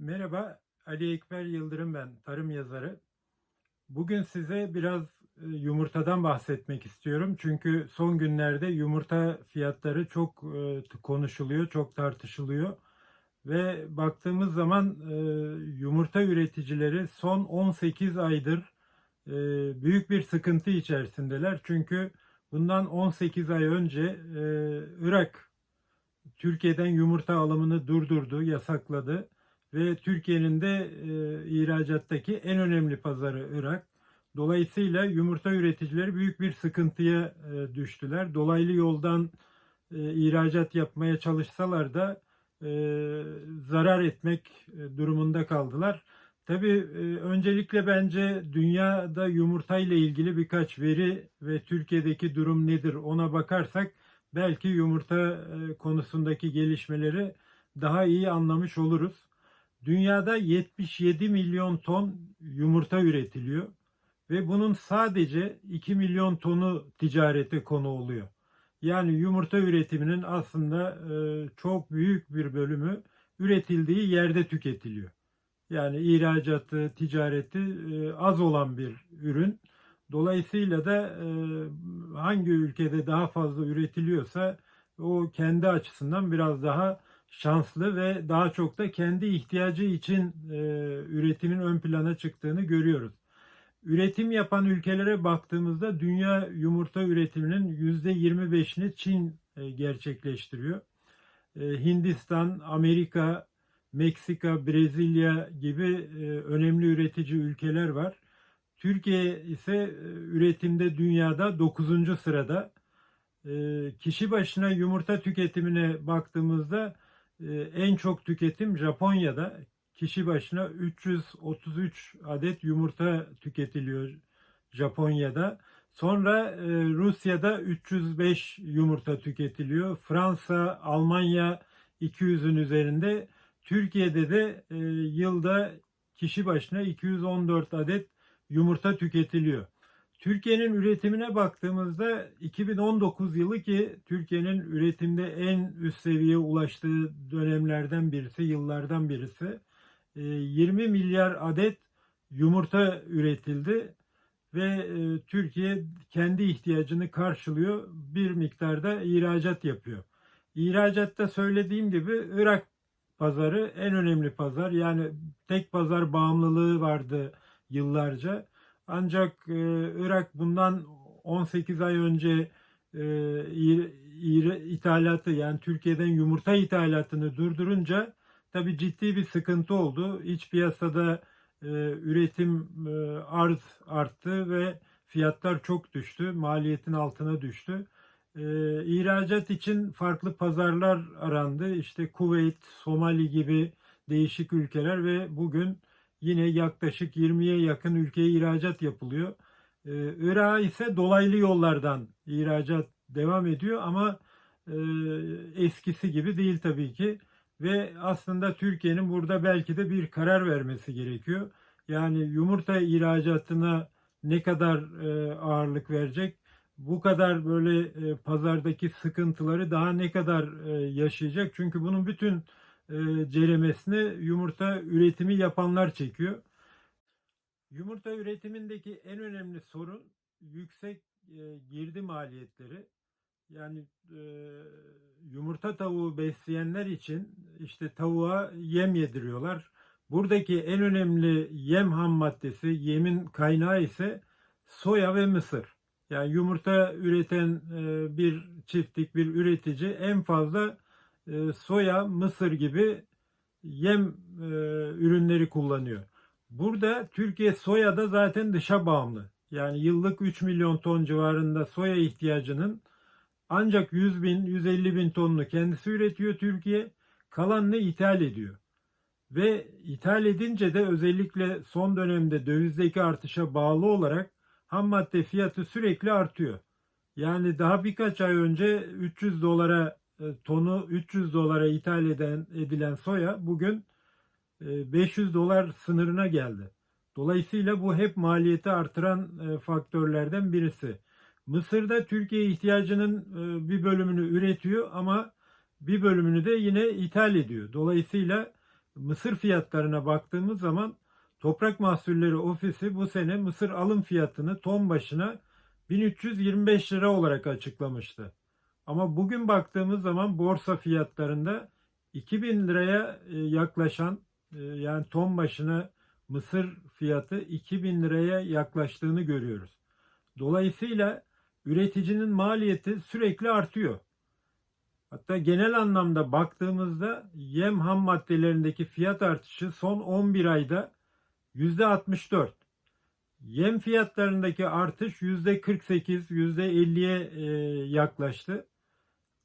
Merhaba, Ali Ekber Yıldırım ben, tarım yazarı. Bugün size biraz e, yumurtadan bahsetmek istiyorum. Çünkü son günlerde yumurta fiyatları çok e, konuşuluyor, çok tartışılıyor. Ve baktığımız zaman e, yumurta üreticileri son 18 aydır büyük bir sıkıntı içerisindeler. Çünkü bundan 18 ay önce Irak Türkiye'den yumurta alımını durdurdu, yasakladı ve Türkiye'nin de e, ihracattaki en önemli pazarı Irak. Dolayısıyla yumurta üreticileri büyük bir sıkıntıya e, düştüler. Dolaylı yoldan e, ihracat yapmaya çalışsalar da e, zarar etmek e, durumunda kaldılar. Tabii e, öncelikle bence dünyada yumurta ile ilgili birkaç veri ve Türkiye'deki durum nedir ona bakarsak belki yumurta e, konusundaki gelişmeleri daha iyi anlamış oluruz. Dünyada 77 milyon ton yumurta üretiliyor ve bunun sadece 2 milyon tonu ticarete konu oluyor. Yani yumurta üretiminin aslında e, çok büyük bir bölümü üretildiği yerde tüketiliyor. Yani ihracatı, ticareti e, az olan bir ürün. Dolayısıyla da e, hangi ülkede daha fazla üretiliyorsa o kendi açısından biraz daha şanslı ve daha çok da kendi ihtiyacı için e, üretimin ön plana çıktığını görüyoruz. Üretim yapan ülkelere baktığımızda dünya yumurta üretiminin %25'ini Çin e, gerçekleştiriyor. E, Hindistan, Amerika, Meksika, Brezilya gibi e, önemli üretici ülkeler var. Türkiye ise e, üretimde dünyada 9. sırada. E, kişi başına yumurta tüketimine baktığımızda en çok tüketim Japonya'da. Kişi başına 333 adet yumurta tüketiliyor Japonya'da. Sonra e, Rusya'da 305 yumurta tüketiliyor. Fransa, Almanya 200'ün üzerinde. Türkiye'de de e, yılda kişi başına 214 adet yumurta tüketiliyor. Türkiye'nin üretimine baktığımızda 2019 yılı ki Türkiye'nin üretimde en üst seviyeye ulaştığı dönemlerden birisi, yıllardan birisi. 20 milyar adet yumurta üretildi ve e, Türkiye kendi ihtiyacını karşılıyor. Bir miktarda ihracat yapıyor. İhracatta söylediğim gibi Irak pazarı en önemli pazar. Yani tek pazar bağımlılığı vardı yıllarca. Ancak e, Irak bundan 18 ay önce e, ithalatı yani Türkiye'den yumurta ithalatını durdurunca tabi ciddi bir sıkıntı oldu. İç piyasada e, üretim e, arz arttı ve fiyatlar çok düştü. Maliyetin altına düştü. E, ihracat için farklı pazarlar arandı. İşte Kuveyt, Somali gibi değişik ülkeler ve bugün yine yaklaşık 20'ye yakın ülkeye ihracat yapılıyor. Ee, Irak'a ise dolaylı yollardan ihracat devam ediyor ama e, eskisi gibi değil tabii ki. Ve aslında Türkiye'nin burada belki de bir karar vermesi gerekiyor. Yani yumurta ihracatına ne kadar e, ağırlık verecek? Bu kadar böyle e, pazardaki sıkıntıları daha ne kadar yaşayacak? Çünkü bunun bütün ceremesini yumurta üretimi yapanlar çekiyor. Yumurta üretimindeki en önemli sorun yüksek e, girdi maliyetleri. Yani e, yumurta tavuğu besleyenler için işte tavuğa yem yediriyorlar. Buradaki en önemli yem ham maddesi, yemin kaynağı ise soya ve mısır. Yani yumurta üreten e, bir çiftlik, bir üretici en fazla e, soya, mısır gibi yem e, ürünleri kullanıyor. Burada Türkiye soyada zaten dışa bağımlı. Yani yıllık 3 milyon ton civarında soya ihtiyacının ancak 100 bin, 150 bin tonunu kendisi üretiyor Türkiye. Kalanını ithal ediyor. Ve ithal edince de özellikle son dönemde dövizdeki artışa bağlı olarak ham madde fiyatı sürekli artıyor. Yani daha birkaç ay önce 300 dolara e, tonu 300 dolara ithal eden edilen soya bugün 500 e, dolar sınırına geldi. Dolayısıyla bu hep maliyeti artıran e, faktörlerden birisi. Mısır'da Türkiye ihtiyacının bir bölümünü üretiyor ama bir bölümünü de yine ithal ediyor. Dolayısıyla mısır fiyatlarına baktığımız zaman Toprak Mahsulleri Ofisi bu sene mısır alım fiyatını ton başına 1325 lira olarak açıklamıştı. Ama bugün baktığımız zaman borsa fiyatlarında 2000 liraya e, yaklaşan e, yani ton başına mısır fiyatı 2000 liraya yaklaştığını görüyoruz. Dolayısıyla üreticinin maliyeti sürekli artıyor. Hatta genel anlamda baktığımızda yem ham maddelerindeki fiyat artışı son 11 ayda %64. Yem fiyatlarındaki artış %48, %50'ye e, yaklaştı.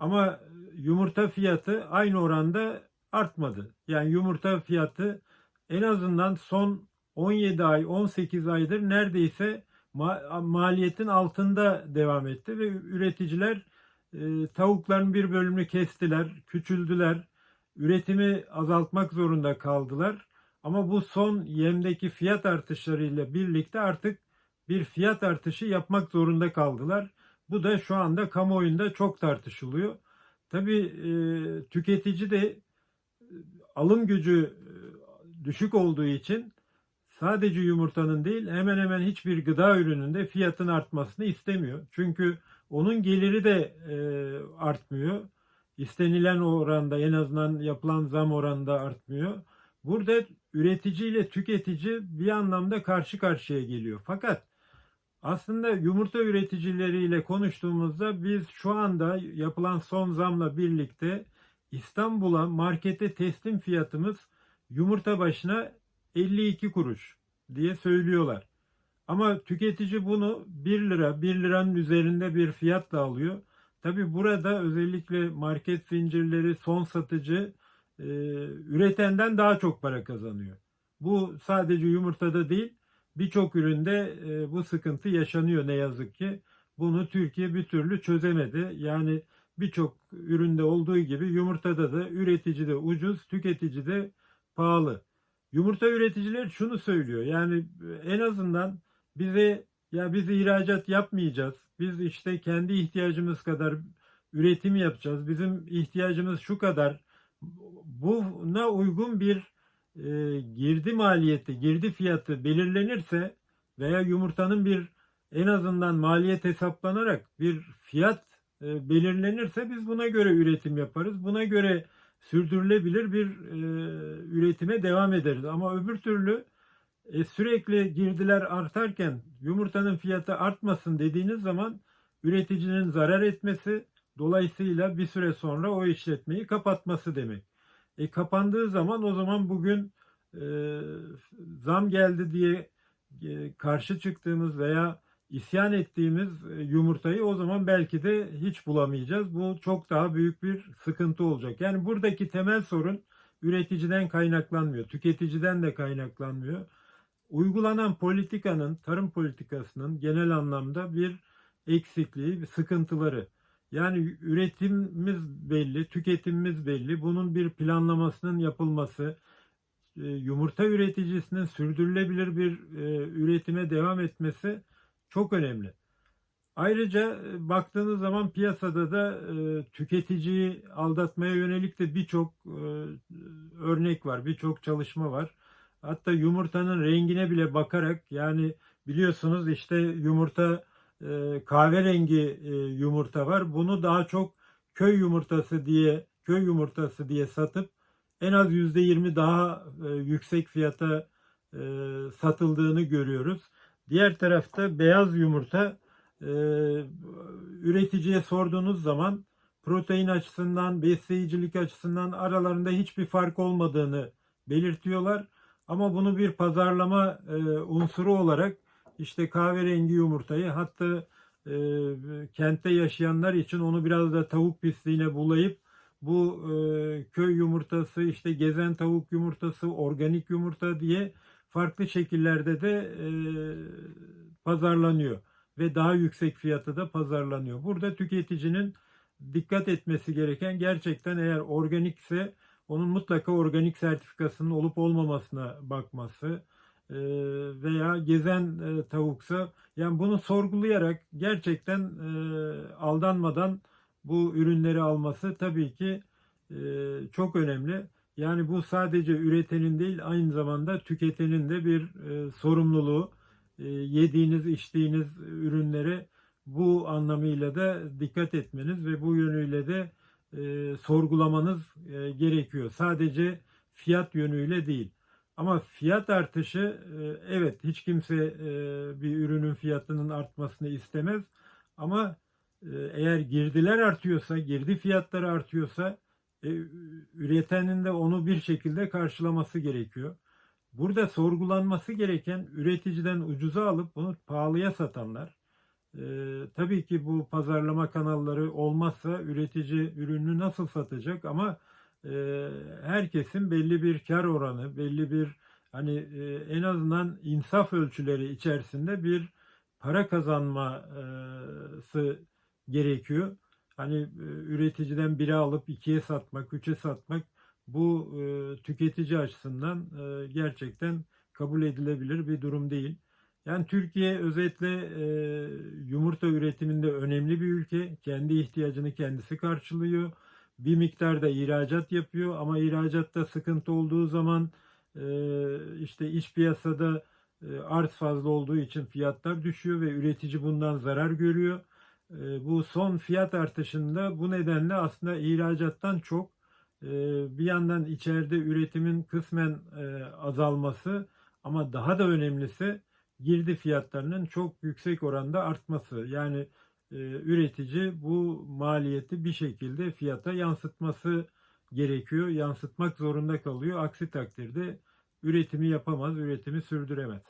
Ama yumurta fiyatı aynı oranda artmadı. Yani yumurta fiyatı en azından son 17 ay, 18 aydır neredeyse ma- maliyetin altında devam etti ve üreticiler e, tavukların bir bölümünü kestiler, küçüldüler, üretimi azaltmak zorunda kaldılar. Ama bu son yemdeki fiyat artışlarıyla birlikte artık bir fiyat artışı yapmak zorunda kaldılar. Bu da şu anda kamuoyunda çok tartışılıyor. Tabii e, tüketici de e, alım gücü e, düşük olduğu için sadece yumurtanın değil hemen hemen hiçbir gıda ürününde fiyatın artmasını istemiyor. Çünkü onun geliri de e, artmıyor. İstenilen oranda en azından yapılan zam oranında artmıyor. Burada üretici ile tüketici bir anlamda karşı karşıya geliyor. Fakat aslında yumurta üreticileriyle konuştuğumuzda biz şu anda yapılan son zamla birlikte İstanbul'a markete teslim fiyatımız yumurta başına 52 kuruş diye söylüyorlar. Ama tüketici bunu 1 lira, 1 liranın üzerinde bir fiyatla alıyor. Tabi burada özellikle market zincirleri, son satıcı e, üretenden daha çok para kazanıyor. Bu sadece yumurtada değil, birçok üründe e, bu sıkıntı yaşanıyor ne yazık ki. Bunu Türkiye bir türlü çözemedi. Yani birçok üründe olduğu gibi yumurtada da üretici de ucuz, tüketici de pahalı. Yumurta üreticiler şunu söylüyor. Yani en azından bize ya biz ihracat yapmayacağız. Biz işte kendi ihtiyacımız kadar üretim yapacağız. Bizim ihtiyacımız şu kadar. Buna uygun bir e, girdi maliyeti, girdi fiyatı belirlenirse veya yumurtanın bir en azından maliyet hesaplanarak bir fiyat e, belirlenirse biz buna göre üretim yaparız. Buna göre sürdürülebilir bir e, üretime devam ederiz. Ama öbür türlü e, sürekli girdiler artarken yumurtanın fiyatı artmasın dediğiniz zaman üreticinin zarar etmesi dolayısıyla bir süre sonra o işletmeyi kapatması demek. E kapandığı zaman o zaman bugün e, zam geldi diye e, karşı çıktığımız veya isyan ettiğimiz e, yumurtayı o zaman belki de hiç bulamayacağız. Bu çok daha büyük bir sıkıntı olacak. Yani buradaki temel sorun üreticiden kaynaklanmıyor, tüketiciden de kaynaklanmıyor. Uygulanan politikanın, tarım politikasının genel anlamda bir eksikliği, sıkıntıları. Yani üretimimiz belli, tüketimimiz belli. Bunun bir planlamasının yapılması, e, yumurta üreticisinin sürdürülebilir bir e, üretime devam etmesi çok önemli. Ayrıca e, baktığınız zaman piyasada da tüketiciyi aldatmaya yönelik de birçok örnek var, birçok çalışma var. Hatta yumurtanın rengine bile bakarak yani biliyorsunuz işte yumurta kahverengi e, yumurta var. Bunu daha çok köy yumurtası diye köy yumurtası diye satıp en az yüzde yirmi daha e, yüksek fiyata e, satıldığını görüyoruz. Diğer tarafta beyaz yumurta üreticiye sorduğunuz zaman protein açısından, besleyicilik açısından aralarında hiçbir fark olmadığını belirtiyorlar. Ama bunu bir pazarlama unsuru olarak işte kahverengi yumurtayı hatta e, kentte yaşayanlar için onu biraz da tavuk pisliğine bulayıp bu e, köy yumurtası işte gezen tavuk yumurtası organik yumurta diye farklı şekillerde de e, pazarlanıyor ve daha yüksek fiyata da pazarlanıyor. Burada tüketicinin dikkat etmesi gereken gerçekten eğer organikse onun mutlaka organik sertifikasının olup olmamasına bakması veya gezen e, tavuksa yani bunu sorgulayarak gerçekten e, aldanmadan bu ürünleri alması tabii ki çok önemli. Yani bu sadece üretenin değil aynı zamanda tüketenin de bir e, sorumluluğu. E, yediğiniz, içtiğiniz ürünlere bu anlamıyla da dikkat etmeniz ve bu yönüyle de e, sorgulamanız e, gerekiyor. Sadece fiyat yönüyle değil. Ama fiyat artışı e, evet hiç kimse e, bir ürünün fiyatının artmasını istemez. Ama e, eğer girdiler artıyorsa, girdi fiyatları artıyorsa üretenin de onu bir şekilde karşılaması gerekiyor. Burada sorgulanması gereken üreticiden ucuza alıp bunu pahalıya satanlar. Tabii ki bu pazarlama kanalları olmazsa üretici ürünü nasıl satacak ama herkesin belli bir kar oranı, belli bir hani en azından insaf ölçüleri içerisinde bir para kazanması gerekiyor. Hani üreticiden biri alıp ikiye satmak, üçe satmak bu tüketici açısından gerçekten kabul edilebilir bir durum değil. Yani Türkiye özetle e, yumurta üretiminde önemli bir ülke. Kendi ihtiyacını kendisi karşılıyor. Bir miktarda ihracat yapıyor ama ihracatta sıkıntı olduğu zaman e, işte iç piyasada e, arz fazla olduğu için fiyatlar düşüyor ve üretici bundan zarar görüyor. E, bu son fiyat artışında bu nedenle aslında ihracattan çok bir yandan içeride üretimin kısmen azalması ama daha da önemlisi girdi fiyatlarının çok yüksek oranda artması. Yani üretici bu maliyeti bir şekilde fiyata yansıtması gerekiyor. Yansıtmak zorunda kalıyor. Aksi takdirde üretimi yapamaz, üretimi sürdüremez.